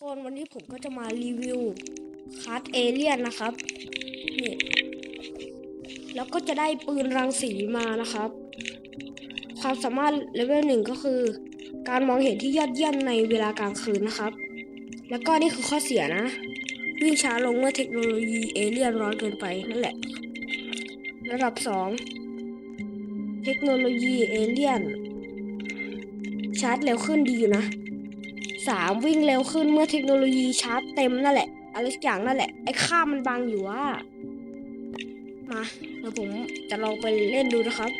คนวันนี้ผมก็จะมารีวิวคัสเอเลียนนะครับนี่แล้วก็จะได้ปืนรังสีมานะครับ ความสามารถเลเวลหนึ่งก็คือ การมองเห็นที่ยอดเยี่ยมในเวลากลางคืนนะครับ แล้วก็นี่คือข้อเสียนะ วิ่งช้าลงเมื่อเทคโนโลยีเอเลียนร้อนเกินไปนั่นแหละ ระดับ 2 เทคโนโลยีเอเลียนชาร์จเร็วขึ้นดีอยู่นะ สามวิ่งเร็วขึ้นเมื่อเทคโนโลยีชาร์จเต็มนั่นแหละ อะไรสักอย่างนั่นแหละ ไอ้ข้ามันบังอยู่ว่า มาเดี๋ยวผมจะลองไปเล่นดูนะครับ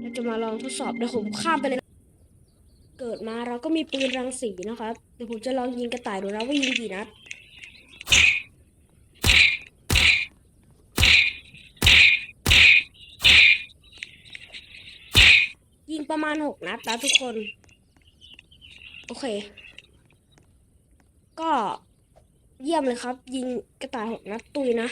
เราจะมาลองทดสอบเดี๋ยวผมข้ามไปเลย เกิดมาเราก็มีปืนรังสีนะครับ เดี๋ยวผมจะลองยิงกระต่ายดูนะว่ายิงกี่นัดยิงประมาณหกนัดนะทุกคน โอเค ก็เยี่ยมเลยครับ ยิงกระต่ายหกนัดตุยนะ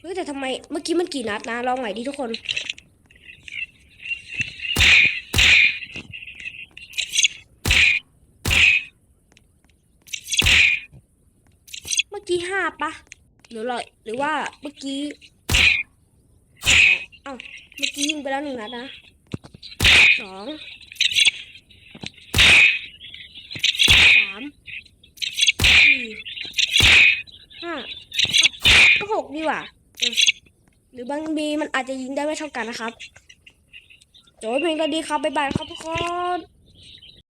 เฮ้ยแต่ทำไมเมื่อกี้มันกี่นัดนะลองใหม่ดิทุกคน เมื่อกี้ห้าปะหรือเลยหรือว่าเมื่อกี้เอ้าเมื่อกี้ยิงไปแล้วหนึ่งนัดนะ สองสามสี่ห้าก็หกดีกว่าหรือบางบีมันอาจจะยิงได้ไม่เท่ากันนะครับ โจทย์เพลงก็ดีครับบ๊ายบายครับทุกคน